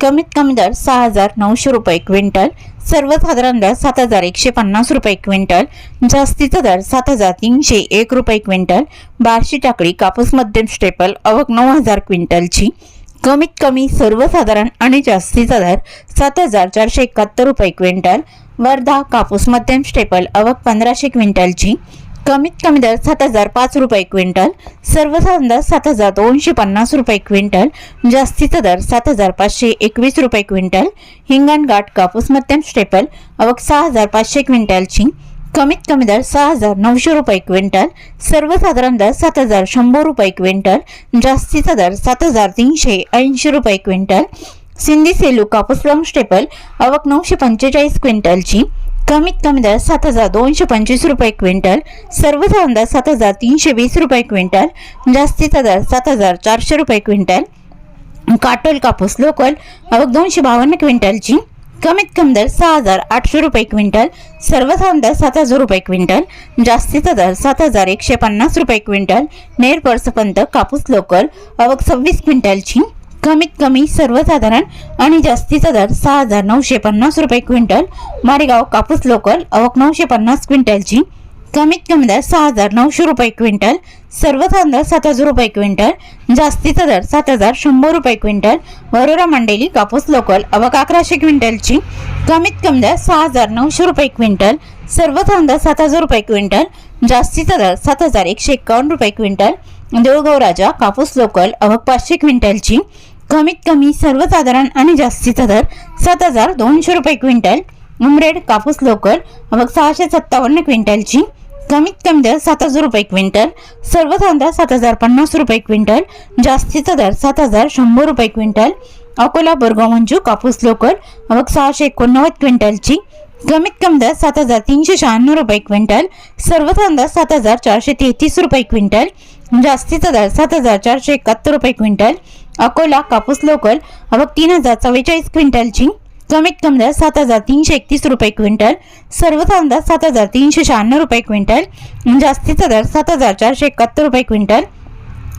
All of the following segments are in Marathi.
कमीत कमी दर सहा हजार नऊशे रुपये क्विंटल सर्वसाधारण दर सात हजार एकशे पन्नास रुपये क्विंटल जास्तीचा दर सात हजार तीनशे एक रुपये क्विंटल बारशी टाकळी कापूस मध्यम स्टेपल अवघ नऊ हजार क्विंटलची. कमीत कमी सर्वसाधारण आणि जास्तीचा दर सात हजार चारशे एकाहत्तर रुपये क्विंटल वर्धा कापूस मध्यम स्टेपल अवक पंधराशे क्विंटलची. कमीत कमी दर सात हजार पाच रुपये क्विंटल सर्वसाधारण दर सात हजार दोनशे पन्नास रुपये क्विंटल जास्तीचा दर सात हजार पाचशे एकवीस रुपये क्विंटल हिंगणघाट कापूस मध्यम स्टेपल अवक सहा हजार पाचशे क्विंटलची कमीत कमी दर सहा हजार नऊशे रुपये क्विंटल सर्वसाधारण दर सात हजार शंभर रुपये क्विंटल जास्तीचा दर सात हजार तीनशे ऐंशी रुपये क्विंटल सिंधी सेलू कापूस लॉंग स्टेपल अवक नऊशे पंचेचाळीस क्विंटलची कमीत कमी दर सात हजार दोनशे पंचवीस रुपये क्विंटल सर्वसाधारण दर सात हजार तीनशे वीस रुपये क्विंटल जास्तीचा दर सात हजार चारशे रुपये क्विंटल. काटोल कापूस लोकल अवक दोनशे बावन्न क्विंटलची कमीत कमी दर सहा हजार आठशे रुपये क्विंटल सर्वसाधारण दर सात हजार रुपये क्विंटल जास्तीचा दर सात हजार एकशे पन्नास रुपये क्विंटल नेर पर्सपंत कापूस लोकल अवक सव्वीस क्विंटलची. कमीत कमी सर्वसाधारण आणि जास्तीचा दर सहा हजार नऊशे पन्नास रुपये क्विंटल. मारेगाव कापूस लोकल अवक नऊशे पन्नास क्विंटलची. कमीत कमी दर सहा हजार नऊशे रुपये क्विंटल. सर्वसाधारण दर सात हजार रुपये क्विंटल. जास्तीचा दर सात हजार शंभर रुपये क्विंटल. वरोरा मंडेली कापूस लोकल अवक अकराशे क्विंटलची. कमीत कमी दर सहा हजार नऊशे रुपये क्विंटल. सर्वसाधारण दर सात हजार रुपये क्विंटल. जास्तीचा दर सात हजार एकशे एकावन्न रुपये क्विंटल. देऊळगाव राजा कापूस लोकल अवक पाचशे क्विंटलची. कमीत कमी सर्वसाधारण आणि जास्तीचा दर सात हजार दोनशे रुपये क्विंटल उमरेड कापूस लोकर मग सहाशे सत्तावन्न क्विंटलची कमीत कमी दर सात हजार रुपये क्विंटल सर्वसाधारण सात हजार पन्नास रुपये क्विंटल जास्तीचा दर सात हजार शंभर रुपये क्विंटल अकोला बोरगाव मंजू कापूस लोकर मग सहाशे एकोणनव्वद क्विंटलची कमीत कमी दर सात हजार तीनशे शहाण्णव रुपये क्विंटल सर्वसाधारण सात हजार चारशे तेहतीस रुपये क्विंटल जास्तीचा दर सात हजार चारशे एकाहत्तर रुपये क्विंटल अकोला कापूस लोकल अवक तीन हजार चव्वेचाळीस क्विंटलची. कमीत कमी दर सात हजार तीनशे एकतीस रुपये क्विंटल. सर्वसाधारण दर सात हजार तीनशे शहाण्णव रुपये क्विंटल. जास्तीचा दर सात हजार चारशे एकाहत्तर रुपये क्विंटल.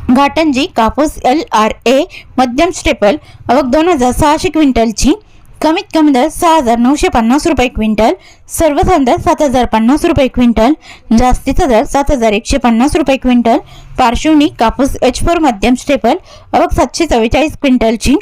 घाटंजी कापूस एल आर ए मध्यम स्टेपल अवक दोन हजार सहाशे क्विंटलची. कमीत कमी दर सहा हजार नऊशे पन्नास रुपये क्विंटल सर्वसाधारण दर सात हजार पन्नास रुपये क्विंटल जास्तीचा दर सात हजार एकशे पन्नास रुपये क्विंटल पार्श्वनी कापूस एच फोर मध्यम स्टेपल अवघ सातशे चव्वेचाळीस क्विंटलची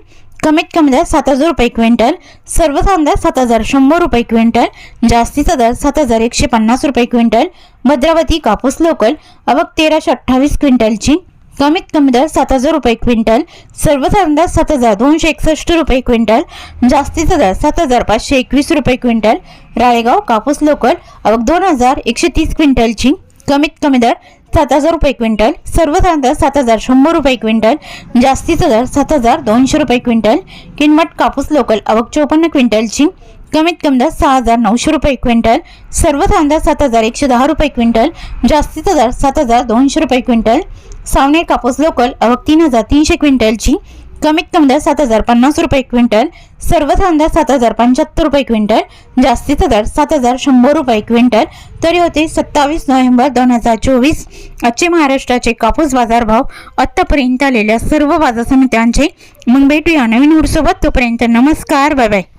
कमीत कमी दर सात हजार रुपये क्विंटल सर्वसाधारण दर सात हजार शंभर रुपये क्विंटल जास्तीचा दर सात हजार एकशे पन्नास रुपये क्विंटल भद्रावती कापूस लोकल अवक तेराशे अठ्ठावीस क्विंटलची. कमीत कमी दर सात हजार रुपये क्विंटल सर्वसाधारण दर सात हजार दोनशे एकसष्ट रुपये क्विंटल जास्तीचा दर सात हजार पाचशे एकवीस रुपये क्विंटल राळेगाव कापूस लोकल अवक दोन हजार एकशे तीस क्विंटलची कमीत कमी दर सात हजार रुपये क्विंटल सर्वसाधारण दर सात हजार शंभर रुपये क्विंटल जास्तीचा दर सात हजार दोनशे रुपये क्विंटल किनमट कापूस लोकल अवक चोपन्न क्विंटलची कमीत कमी दर सहा हजार नऊशे रुपये क्विंटल सर्वसाधारण दर सात हजार एकशे दहा रुपये क्विंटल जास्तीचा दर सात हजार दोनशे रुपये क्विंटल सावनेर कापूस लोकल अवक तीन हजार तीनशे क्विंटलची कमीत कमी दर सात हजार पन्नास रुपये क्विंटल सर्वसाधारण दर सात हजार पंच्याहत्तर रुपये क्विंटल जास्तीचा दर सात हजार शंभर रुपये क्विंटल तरी होते सत्तावीस नोव्हेंबर दोन हजार चोवीस आजचे महाराष्ट्राचे कापूस बाजारभाव आत्तापर्यंत आलेल्या सर्व बाजार समित्यांचे मग भेटूया नवीन सोबत तोपर्यंत नमस्कार बाय बाय.